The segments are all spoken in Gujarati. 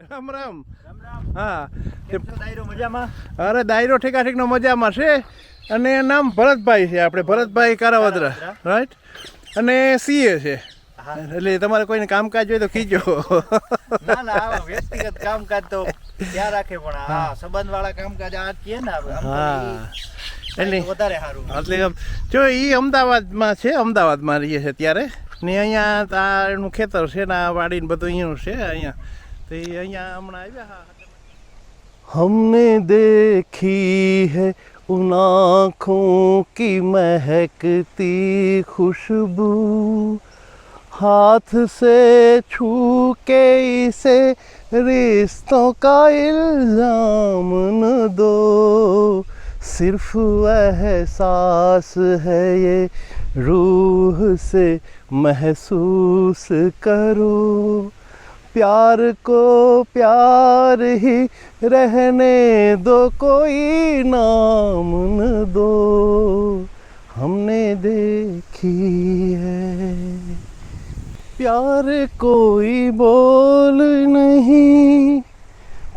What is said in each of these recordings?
રામ રામ. હા. અરે દાયરો ઠેકા ઠેકનો મજામાં છે. અને નામ ભરતભાઈ છે આપણે ભરતભાઈ કારાવદરા રાઈટ અને સીએ છે. એટલે તમારે કોઈને કામકાજ હોય તો કીજો. ના ના વ્યક્તિગત કામકાજ તો ત્યાં રાખે પણ હા. સંબંધ વાળા કામકાજ આ કે ને હા. એટલે વધારે સારું. એટલે જો એ અમદાવાદમાં છે અમદાવાદમાં રહીએ છે ત્યારે ને અહીંયા આ એનું ખેતર છે ને આ વાડીને બધું અહીંયાનું છે અહીંયા. તો એ અહીંયા હમણાં આવ્યા હા हमने देखी है उन आँखों की महकती खुशबू हाथ से छू के इसे रिश्तों का इल्जाम न दो सिर्फ एहसास है ये रूह से महसूस करो प्यार को प्यार ही रहने दो, कोई नाम न दो। हमने देखी है। प्यार कोई बोल नहीं,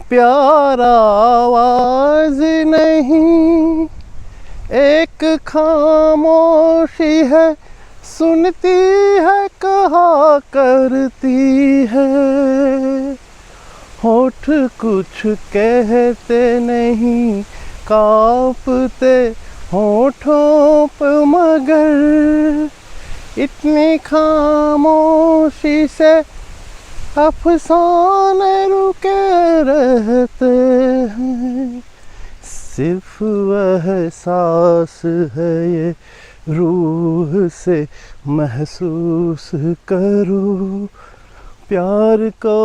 प्यार आवाज़ नहीं। एक खामोशी है, सुनती है, कहा करती है। होठ कुछ कहते नहीं, कांपते होठों पर मगर। इतनी खामोशी से अफसाने रुके रहते हैं। सिर्फ़ वह सांस है ये रूह से महसूस करो। प्यार को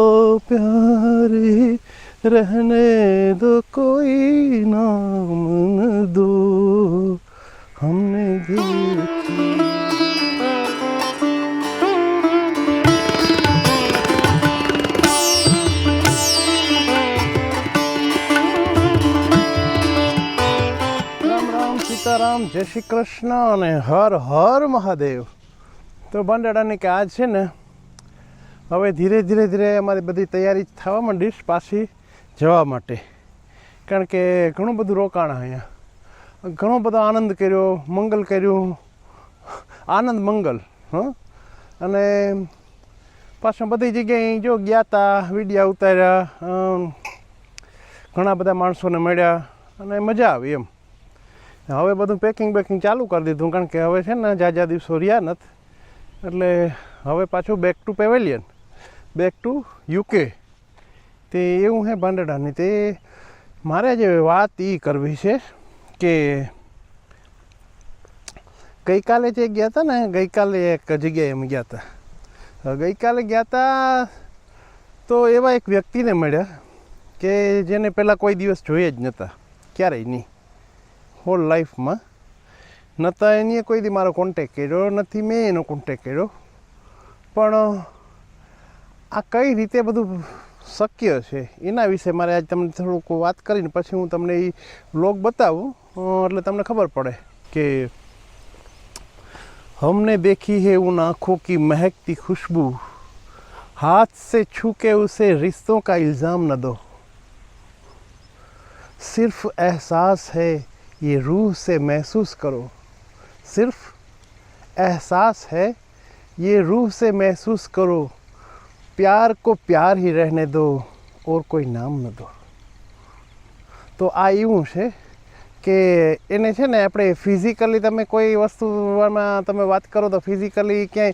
प्यार ही रहने दो कोई नाम न दो हमने देखी રામ રામ સીતારામ જય શ્રી કૃષ્ણ અને હર હર મહાદેવ તો બંડાળાની કે આજ છે ને હવે ધીરે ધીરે ધીરે અમારી બધી તૈયારી થવા માંડી પાછી જવા માટે. કારણ કે ઘણું બધું રોકાણ અહીંયા. ઘણો બધો આનંદ કર્યો, મંગલ કર્યું. આનંદ, મંગલ, હં? અને પાછા બધી જગ્યાએ જો ગયા તા, વિડીયા ઉતાર્યા ઘણા બધા માણસોને મળ્યા અને મજા આવી એમ. હવે બધું પેકિંગ બેકિંગ ચાલુ કરી દીધું કારણ કે હવે છે ને જાજા દિવસો રહ્યા નથી. એટલે હવે પાછું back to pavilion back to UK. તે એવું છે ભાંડડાની તે મારે જે વાત એ કરવી છે કે ગઈકાલે જે ગયા હતા ને, ગઈકાલે એક જગ્યાએ અમે ગયા હતા ગઈકાલે ગયા હતા તો એવા એક વ્યક્તિને મળ્યા કે જેને પહેલાં કોઈ દિવસ જોઈએ જ નહોતા ક્યારેય નહીં. હોલ લાઈફમાં નહોતા એની કોઈ દી મારો કોન્ટેક કર્યો, નથી મેં એનો કોન્ટેક કર્યો. પણ આ કઈ રીતે બધું શક્ય છે એના વિશે મારે આજ તમને થોડુંક વાત કરીને પછી હું તમને એ બ્લોગ બતાવું અ, એટલે તમને ખબર પડે કે हमने देखी है उन आँखों की महकती खुशबू हाथ से छू के उसे रिश्तों का इल्ज़ाम न दो सिर्फ एहसास है ये रूह से महसूस करो सिर्फ एहसास है ये रूह से महसूस करो प्यार को प्यार ही रहने दो और कोई નામ ન દો તો આ એવું છે કે એને છે ને આપણે ફિઝિકલી તમે કોઈ વસ્તુમાં તમે વાત કરો તો ફિઝિકલી ક્યાંય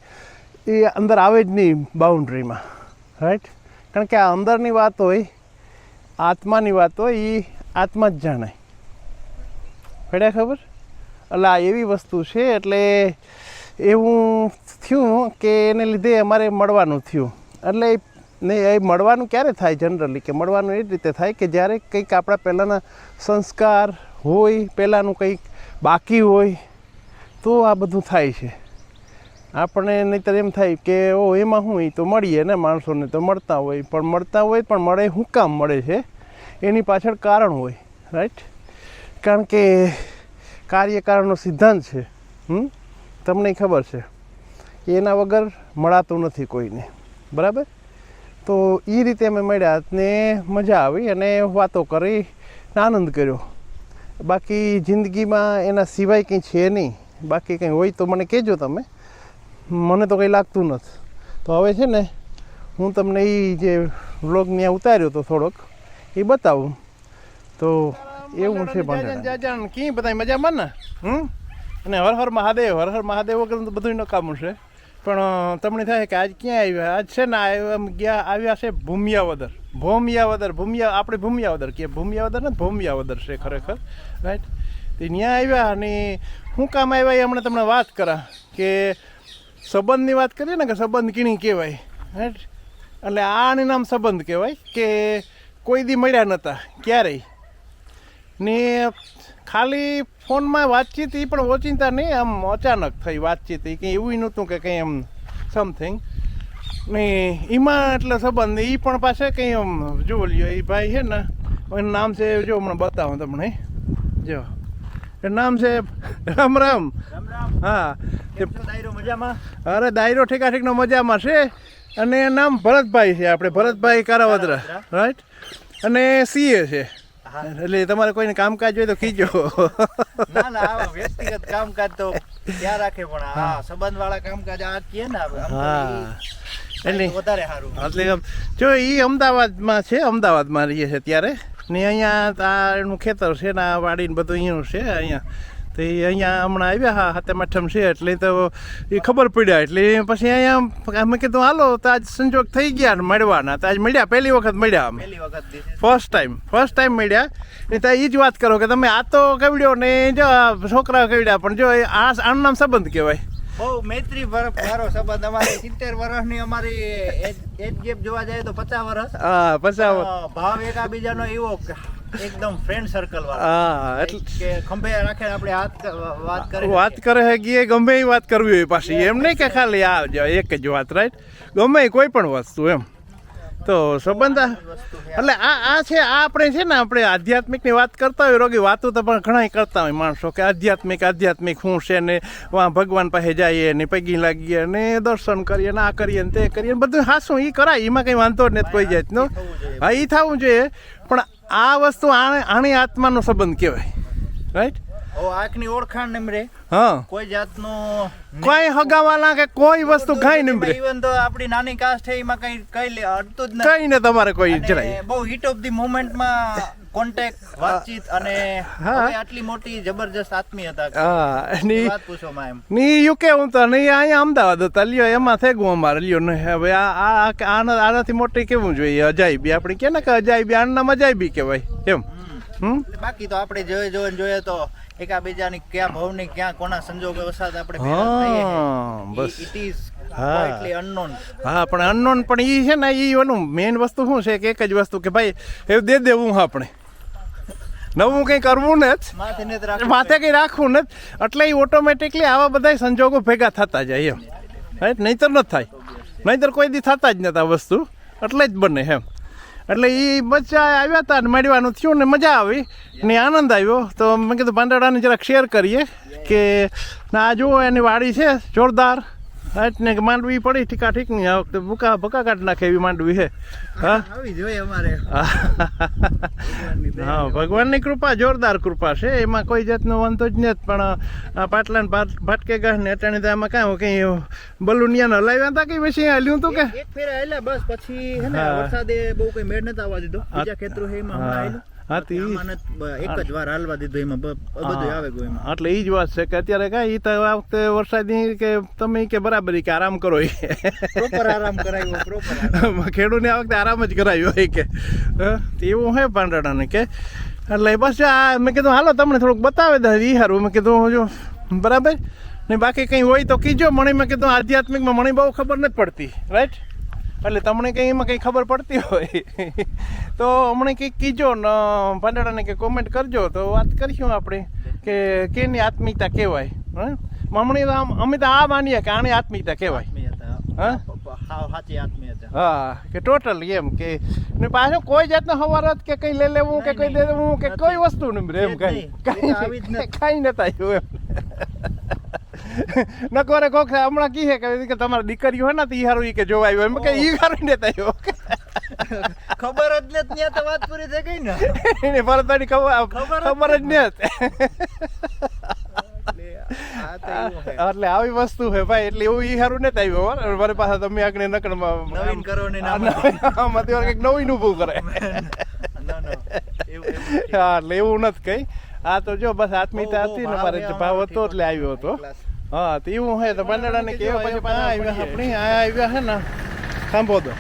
એ અંદર આવે જ નહીં બાઉન્ડ્રીમાં રાઈટ કારણ કે આ અંદરની વાત હોય આત્માની વાત હોય એ આત્મા જ જાણે પડ્યા ખબર એટલે આ એવી વસ્તુ છે એટલે એવું થયું કે એને લીધે અમારે મળવાનું થયું એટલે ને એ મળવાનું ક્યારે થાય જનરલી કે મળવાનું એ રીતે થાય કે જ્યારે કંઈક આપણા પહેલાંના સંસ્કાર હોય, પહેલાંનું કંઈક બાકી હોય, તો આ બધું થાય છે. આપણે નહીંતર એમ થાય કે, ઓ, એમાં હું એ તો મળીએ ને માણસોને તો મળતા હોય, પણ મળતા હોય પણ મળે શું કામ મળે છે? એની પાછળ કારણ હોય. રાઈટ કારણ કે કાર્યકારણનો સિદ્ધાંત છે. હમ? તમને ખબર છે. એના વગર મળાતું નથી કોઈને. બરાબર? તો એ રીતે અમે મળ્યા ને મજા આવી અને વાતો કરી ને આનંદ કર્યો. બાકી જિંદગીમાં એના સિવાય કંઈ છે નહીં. બાકી કંઈ હોય તો મને કહેજો તમે. મને તો કંઈ લાગતું નથી. તો હવે છે ને હું તમને એ જે વ્લોગ ત્યાં ઉતાર્યો તો થોડોક એ બતાવું. તો એવું છે જાજાન કી બધા મજામાં ને? હમ? અને હર હર મહાદેવ હર હર મહાદેવ વગર તો બધું કામ છે. પણ તમને થાય કે આજ ક્યાં આવ્યા? આજ છે ને એમ ગયા, આવ્યા છે ભૂમિયાવદર. ભૂમિયાવદર, ભૂમિયા, આપણે ભૂમિયાવદર કે ભૂમિયાવદર ને ભૂમિયાવદર છે ખરેખર રાઈટ તે ત્યાં આવ્યા અને શું કામ આવ્યા એ હમણાં તમને વાત કરા કે સંબંધની વાત કરીએ ને કે સંબંધ કીણી કહેવાય રાઈટ એટલે આને નામ સંબંધ કહેવાય કે કોઈ દી મળ્યા નહોતા ક્યારેય. ને ખાલી ફોનમાં વાતચીત એ પણ ઓચિંતા નહીં આમ અચાનક થઈ વાતચીત એ કંઈ એવું નહોતું કે કંઈ એમ સમથિંગ ને એમાં એટલે સંબંધ એ પણ પાસે કંઈ આમ જુઓ લ્યો એ ભાઈ છે ને એનું નામ છે જો હમણાં બતાવું તમને જો. એનું નામ છે રામ રામ. હા. મજામાં? અરે દાયરો ઠેકા ઠીકનો મજામાં છે. અને નામ ભરતભાઈ છે આપણે ભરતભાઈ કારાવદરા રાઈટ અને સીએ છે. એટલે તમારે કોઈને કામકાજ હોય તો કીજો ના ના વ્યક્તિગત કામકાજ તો ત્યાં રાખે પણ હા. સંબંધ વાળા કામકાજ આ કે ને હા. એટલે વધારે સારું. એટલે જો એ અમદાવાદમાં છે અમદાવાદમાં રહીએ છે ત્યારે. ને અહીંયા આ એનું ખેતર છે ને આ વાડી ને બધું અહીંયાનું છે અહીંયા. તો એ અહીંયા હમણાં આવ્યા હા હાથે મઠમ છે એટલે તો એ ખબર પડ્યા. એટલે પછી અહીંયા અમે કીધું હાલો તો આજ સંજોગ થઈ ગયા મળવાના. તો આજ મળ્યા પહેલી વખત મળ્યા અમે. પહેલી વખત ફર્સ્ટ ટાઈમ ફર્સ્ટ ટાઈમ મળ્યા. ને ત્યાં એ જ વાત કરો કે તમે આ તો કવડ્યો ને જો છોકરા કવડ્યા પણ જો આ આનું નામ સંબંધ કહેવાય. બહુ મૈત્રી ભર- વાળો સંબંધ. અમારે સિત્તેર વર્ષની અમારી એજ ગેપ જોવા જાય તો પચાસ વર્ષ. હા પચાસ ભાવ એકાબીજાનો એવો કે એકદમ ફ્રેન્ડ સર્કલ વાળો. હા એટલે કે ખંભે રાખે આપણે હાથ વાત કરે વાત કરે હે ગીએ ગમે એ વાત કરવી હોય પાછી. એમ નહીં કે ખાલી આ એક જ વાત રાઈટ ગમે કોઈ પણ વસ્તુ એમ. તો સંબંધ. એટલે આ આ છે આ આપણે છે ને આપણે આધ્યાત્મિકની વાત કરતા હોય રોગી વાતો તો પણ ઘણા કરતા હોય માણસો કે આધ્યાત્મિક આધ્યાત્મિક શું છે ને વાં ભગવાન પાસે જઈએ ને પગી લાગીએ ને દર્શન કરીએ ને આ કરીએ ને તે કરીએ બધું હાસું એ કરાય. એમાં કંઈ વાંધો જ નથી કોઈ જાતનો. હા એ થવું જોઈએ. આ વસ્તુ આણે આણી આત્માનો સંબંધ કહેવાય. રાઈટ ઓ આંખની ઓળખાણ નિમરે. હા. કોઈ જાતનું કોઈ હગાવાલા કે કોઈ વસ્તુ ખાઈ નહીં રે ઇવન તો આપણી નાની કાસ્ટ છે એમાં કઈ કઈ અડતું જ નથી. કઈ ને તમારે કોઈ જરાય. બહુ હિટ ઓફ ધી મોમેન્ટમાં કોન્ટેક્ટ વાતચીત અને હા. હવે આટલી મોટી જબરજસ્ત આત્મીયતા હા ની વાત પૂછો માં એમ? ની યુકે હું તો નહીં અહીંયા અમદાવાદ હતા લ્યો એમાં થઈ ગયું અમારે લ્યો ને હવે આ આનાથી મોટી કેવું જોઈએ અજાયબી? આપણે કે ને કે અજાયબી આનું નામ અજાયબી કહેવાય એમ. હમ. બાકી તો આપણે જોઈ જોઈને જોઈએ તો એકાબીજાની ક્યાં ભાવની ક્યાં કોના સંજોગો વસાદ આપણે હા બસ. ઇટ ઇઝ હા. અનનોન હા પણ અનનોન પણ એ છે ને એ એનું મેઇન વસ્તુ શું છે? કે એક જ વસ્તુ કે ભાઈ એ દે દેવું હા આપણે. નવું કંઈ કરવું નથી. માથે ને રાખવું. માથે કંઈ રાખવું નથી. એટલે એ ઓટોમેટિકલી આવા બધા સંજોગો ભેગા થતા જાય એમ. રાઈટ નહીંતર ન થાય. નહીંતર કોઈ દી થતા જ નતા વસ્તુ. એટલે જ બને એમ. એટલે એ બચ્ચા આવ્યા હતા ને મળવાનું થયું ને મજા આવી. ને આનંદ આવ્યો. તો મેં કીધું પાંદડાને જરાક શેર કરીએ કે ના જુઓ એની વાડી છે જોરદાર. રાઈટ ને કે માંડવી પડી ઠીકા નહીં આ વખતે ભૂકા ભૂકા કાઢ નાખે એવી માંડવી છે. હા? જોઈએ અમારે. હા ભગવાનની કૃપા જોરદાર કૃપા છે. એમાં કોઈ જાતનો વાંધો જ નથી પણ આ પાટલાને ભાટકે ગા ને અટાણી તો આમાં કાંઈ કંઈ બલુનિયાને હલાવ્યા હતા કે પછી હલ્યું તું કે? એક- ફેરા બસ પછી હે ને વરસાદે બહુ કઈ મેળ નતા આવવા દીધો. બીજા ખેતરો છે એમાં હમણાં હા. આયલું. હા, તે. ઈ. આમાં નથી, બ- એક જ વાર હાલવા દીધું એમાં બધું આવે ગયું એમાં એટલે એ જ વાત છે કે અત્યારે કાંઈ એ તો આ વખતે વરસાદની કે તમે કે બરાબર કે આરામ કરો એ પ્રોપર આરામ કરાવ્યો પ્રોપર ખેડૂતને આ વખતે આરામ જ કરાવ્યો હોય કે. એવું હે પાંદડાને કે? એટલે બસ આ મેં કીધું હાલો તમને થોડુંક બતાવે દે એ હારું. મેં કીધું જો બરાબર? ને બાકી કંઈ હોય તો કીજો. મને મેં કીધું આધ્યાત્મિકમાં મને બહુ ખબર નથી પડતી. રાઈટ એટલે તમને કંઈ એમાં કંઈ ખબર પડતી હોય. તો હમણાં કંઈક કીજો ને પાંદડાને કે કોમેન્ટ કરજો. તો વાત કરીશું આપણે કે કેની આત્મિકતા કહેવાય હા? હમણાં આમ અમે તો આ માનીએ કે આને આત્મિકતા કહેવાય. હા? કે ટોટલી એમ કે ને પાછું કોઈ જાતનો હવારત કે કઈ લઈ લેવું કે કઈ દે દેવું કે. કોઈ વસ્તુ નહીં એમ કઈ કઈ કઈ નતા આવ્યું એમ. નકોરે કોક હમણાં કી હે કે તમારી દીકરીઓ હે ને તો ઈ હારું ઈ કે જોવા આવ્યો એમ કે ઈ હારું નતા આવ્યો ખબર જ નથી ત્યાં તો વાત પૂરી થઈ ગઈ ને. એને પરતાની ખબર ખબર જ હતી. એટલે આવી વસ્તુ છે ભાઈ એટલે એવું ઈ હારું નથી આવ્યું હો. મારી પાસે તમે આગળ નકડમાં નવીન કરો ને આમાંથી કંઈક નવીન ઊભું કરે. ના ના. હા એટલે એવું નથી કઈ. આ તો જો બસ આત્મીયતા બહુ હતી ને મારે ભાવ હતો એટલે આવ્યો હતો. હા તો એવું હે તો તો કેવો પછી આવ્યા આપણે આ આવ્યા હે ને ખાંભોદર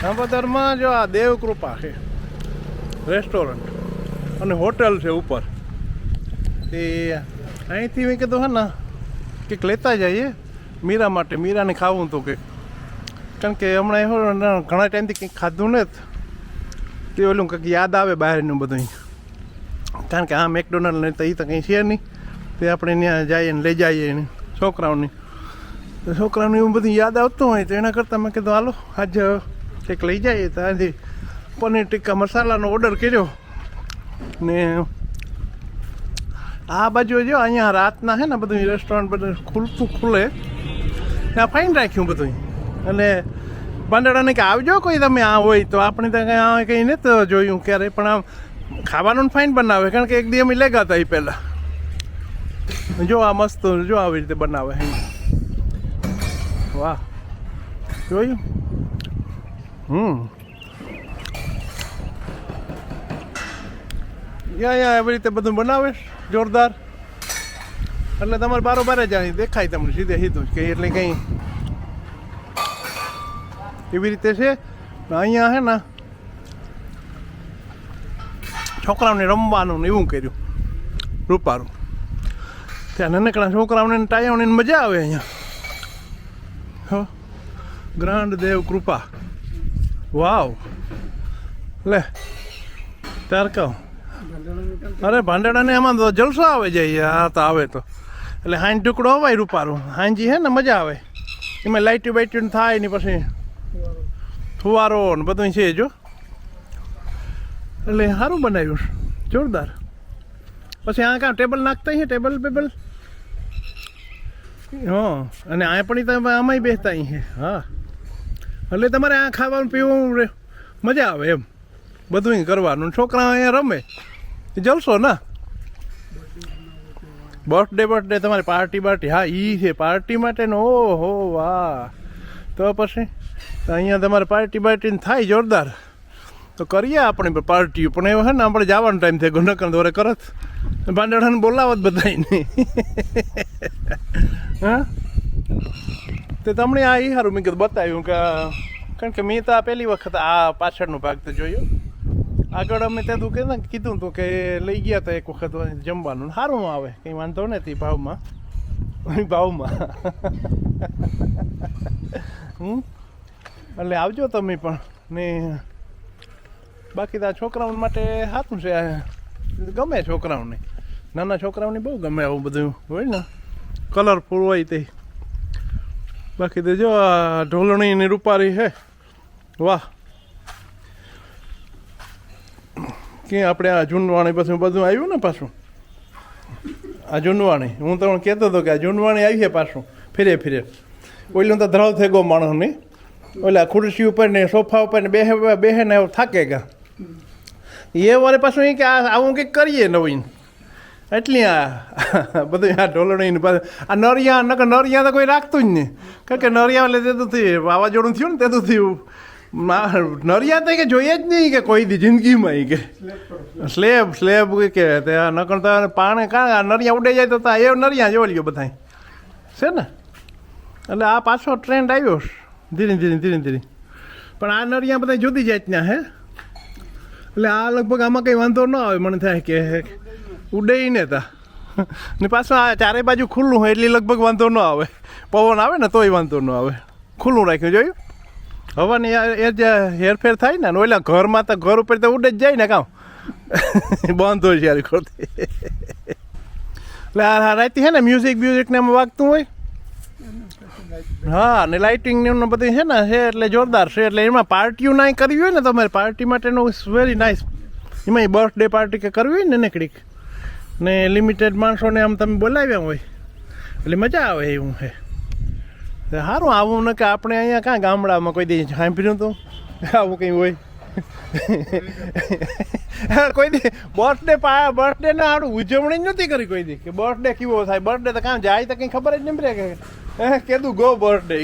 સાંભોદરમાં જો આ દેવકૃપા છે રેસ્ટોરન્ટ અને હોટલ છે ઉપર. તે અહીંથી મેં કીધું હે ને કંઈક લેતા જઈએ મીરા માટે મીરાને ખાવું તો કે કારણ કે હમણાં એવું ઘણા ટાઈમથી કંઈક ખાધું ને તે ઓલું કંઈક યાદ આવે બહારનું બધું કારણ કે આ મેકડોનલ્ડ ને તો એ તો કંઈ છે નહીં. તે આપણે ત્યાં જઈએ ને લઈ જઈએ ને છોકરાઓને. તો છોકરાઓને એવું બધું યાદ આવતું હોય તો એના કરતાં મેં કીધું, હાલો, આજે કંઈક લઈ જઈએ. તો આજે પનીર ટિક્કા મસાલાનો ઓર્ડર કર્યો. ને આ બાજુ જો અહીંયા રાતના છે ને બધું રેસ્ટોરન્ટ બધું ખુલતું ખુલે. ત્યાં ફાઇન રાખ્યું બધું. અને પાંદડાને કે આવજો કોઈ તમે આ હોય તો આપણે તો કંઈ કંઈ નથી જોયું ક્યારે પણ આમ ખાવાનું ફાઇન બનાવે. કારણ કે એક દી અમે લેગા હતા એ પહેલાં. જો આ મસ્ત, જો આવી રીતે બનાવે વાહ. જોયું? હમ. યા યા એવી રીતે બધું બનાવે? જોરદાર. એટલે તમારે બારોબાર જ દેખાય તમને, સીધે સીધું જ કે એટલે કંઈ એવી રીતે છે. અહીંયા હે ને, છોકરાઓને રમવાનું ને એવું કર્યું. રૂપારું. ત્યાં નાનકડા છોકરાઓને ટાયાઓને મજા આવે અહીંયા. હો. ગ્રાન્ડ દેવ કૃપા. વાવ. લે ત્યાર કહું. અરે ભાંડેડાને એમાં તો જલસો આવે જાય હા તો આવે તો. એટલે હાંજ ટુકડો અવાય રૂપારું. હાંજી હે ને મજા આવે. એમાં લાઇટી બાઇટી થાય ને પછી ફુવારો ને બધું છે જો. એટલે સારું બનાવ્યું જોરદાર. પછી આ કાં ટેબલ નાખતા અહીંયા ટેબલ બેબલ? હા, અને આ પણ તમે આમાંય બેસતા અહીં હા. એટલે તમારે આ ખાવાનું પીવું મજા આવે એમ. બધું કરવાનું. છોકરા અહીંયા રમે. જલસો ના? બર્થડે બર્થડે તમારી પાર્ટી બાર્ટી હા, ઈ છે. પાર્ટી માટેનો, ઓહો, વાહ. તો પછી? અહીંયા તમારે પાર્ટી બાર્ટી થાય જોરદાર. તો કરીએ આપણે પાર્ટી પણ એવું હે ને, આપણે જવાનો ટાઈમ થાય. નકર દોરે કરત. ભાંડેડાને બોલાવત બધાને હા? તે તમને આ એ સારું મેં કીધું બતાવ્યું કે, કારણ કે મેં તો આ પહેલી વખત આ પાછળનો ભાગ તો જોયો. આગળ અમે ત્યાં તું કે કીધું તું કે લઈ ગયા હતા એક વખત જમવાનું. સારું આવે, કંઈ વાંધો નથી ભાવમાં. ભાવમાં. હમ? એટલે આવજો તમે પણ. ને બાકી તો આ છોકરાઓ માટે સારું છે ગમે છોકરાઓને. નાના છોકરાઓને બહુ ગમે આવું બધું, હોય ને? કલરફુલ હોય તે. બાકી તો જો આ ઢોલણીની રૂપારી છે. વાહ. કે આપણે આ જૂનવાણી પછી બધું આવ્યું ને પાછું? આ જૂનવાણી. હું તમને કહેતો હતો કે આ જૂનવાણી આવી છે પાછું. ફિરે ફિરે. ઓલું તો ધરાવ થઈ ગયો માણસની ઓલા ખુરશી ઉપર ને સોફા ઉપર ને બેહે બેહે ને થાકે ગયા એ વારે પાછું કે આવું કંઈક કરીએ નવીન. એટલી આ બધું આ ઢોલણી ને આ નરિયા નકર નરિયા તો કોઈ રાખતું જ નહીં. કારણ કે નરિયા એટલે તેતું થયું વાવાઝોડું થયું ને તે તો થયું નરિયા તો કે જોઈએ જ નહીં કે કોઈ દી જિંદગીમાં કે. સ્લેબ સ્લેબ કે તે આ નકર તો પાણી કાં આ નરિયા ઉડે જાય તો એ નરિયા જોઈ લ્યો બધા છે ને? એટલે આ પાછો ટ્રેન્ડ આવ્યો ધીરે ધીરે ધીરે ધીરે. પણ આ નરિયા બધા જુદી જાતના હે. એટલે આ લગભગ આમાં કંઈ વાંધો ન આવે, મને થાય કે ઉડે ને તા. ને પાછું આ ચારે બાજુ ખુલ્લું હોય એટલે લગભગ વાંધો ન આવે. પવન આવે ને તોય વાંધો ન આવે. ખુલ્લું રાખ્યું, જોયું? હવાની એ જે હેરફેર થાય ને ઓલા ઘરમાં તો ઘર ઉપર તો ઉડે જ જાય ને કામ બંધ હોય જ્યારે ખોટી એટલે આ રાતે છે ને મ્યુઝિક બ્યુઝિક ને એમ વાગતું હોય. હા, ને લાઇટિંગ ને એમનું બધું છે ને, છે એટલે જોરદાર છે. એટલે એમાં પાર્ટીઓ નાય કરવી હોય ને તમારે પાર્ટી માટેનું વેરી નાઇસ એમાં બર્થડે પાર્ટી કે કરવી હોય ને, નીકળીક. ને લિમિટેડ માણસોને આમ તમે બોલાવ્યા હોય, એટલે મજા આવે એવું છે. સારું આવું, ન કે આપણે અહીંયા કાં ગામડામાં કોઈ દી સાંભળ્યું હતું આવું કંઈ હોય? કોઈ દી બર્થડે બર્થડે ના સારું ઉજવણી જ નથી કરી કોઈ દી, કે બર્થડે કેવો થાય બર્થડે તો કાં જાય તો કંઈ ખબર જ નહીં પડે કે કેદું ગો બર્થડે